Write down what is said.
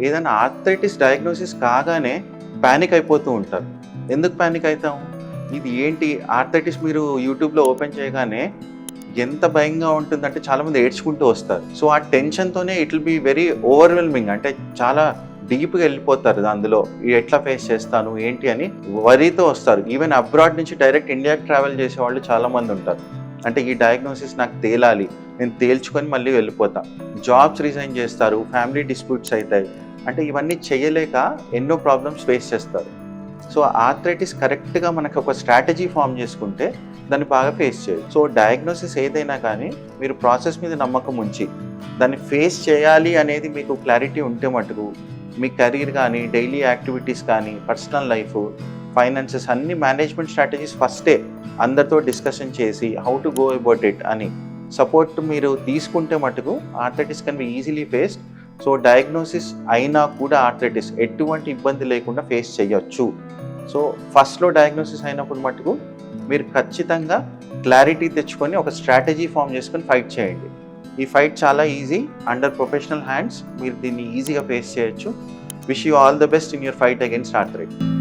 ఏదైనా arthritis diagnosis కాగానే panic అయిపోతూ ఉంటారు. ఎందుకు ప్యానిక్ అవుతాం ఇది ఏంటి? ఆర్థరైటిస్ మీరు యూట్యూబ్లో ఓపెన్ చేయగానే ఎంత భయంగా ఉంటుందంటే చాలామంది ఏడ్చుకుంటూ వస్తారు. సో ఆ టెన్షన్తోనే it will be very overwhelming అంటే చాలా డీప్గా వెళ్ళిపోతారు అందులో. ఎట్లా ఫేస్ చేస్తాను? ఏంటి అని వరీతో వస్తారు. ఈవెన్ అబ్రాడ్ నుంచి డైరెక్ట్ ఇండియాకి ట్రావెల్ చేసే వాళ్ళు చాలామంది ఉంటారు. అంటే ఈ డయాగ్నోసిస్ నాకు తేలాలి. నేను తేల్చుకొని మళ్ళీ వెళ్ళిపోతా. జాబ్స్ రిజైన్ చేస్తారు. ఫ్యామిలీ డిస్ప్యూట్స్ అవుతాయి. అంటే ఇవన్నీ చేయలేక ఎన్నో ప్రాబ్లమ్స్ ఫేస్ చేస్తారు. సో ఆర్థరైటిస్ కరెక్ట్గా మనకు ఒక స్ట్రాటజీ ఫామ్ చేసుకుంటే దాన్ని బాగా ఫేస్ చేయదు సో డయాగ్నోసిస్ ఏదైనా కానీ మీరు ప్రాసెస్ మీద నమ్మకం ఉంచి దాన్ని ఫేస్ చేయాలి అనేది మీకు క్లారిటీ ఉంటే మటుకు మీ కెరీర్ కానీ డైలీ యాక్టివిటీస్ కానీ పర్సనల్ లైఫ్ ఫైనాన్సెస్ అన్ని మేనేజ్మెంట్ స్ట్రాటజీస్ ఫస్టే అందరితో డిస్కషన్ చేసి how to go about it అని సపోర్ట్ మీరు తీసుకుంటే మటుకు arthritis can be easily faced so diagnosis అయినా కూడా ఆర్థరైటిస్ ఎటువంటి ఇబ్బంది లేకుండా ఫేస్ చేయొచ్చు. సో ఫస్ట్లో డయాగ్నోసిస్ అయినప్పుడు మటుకు మీరు ఖచ్చితంగా క్లారిటీ తెచ్చుకొని ఒక స్ట్రాటజీ ఫామ్ చేసుకొని ఫైట్ చేయండి. ఈ ఫైట్ చాలా ఈజీ అండర్ ప్రొఫెషనల్ హ్యాండ్స్ మీరు దీన్ని ఈజీగా ఫేస్ చేయొచ్చు. Wish you all the best in your fight against arthritis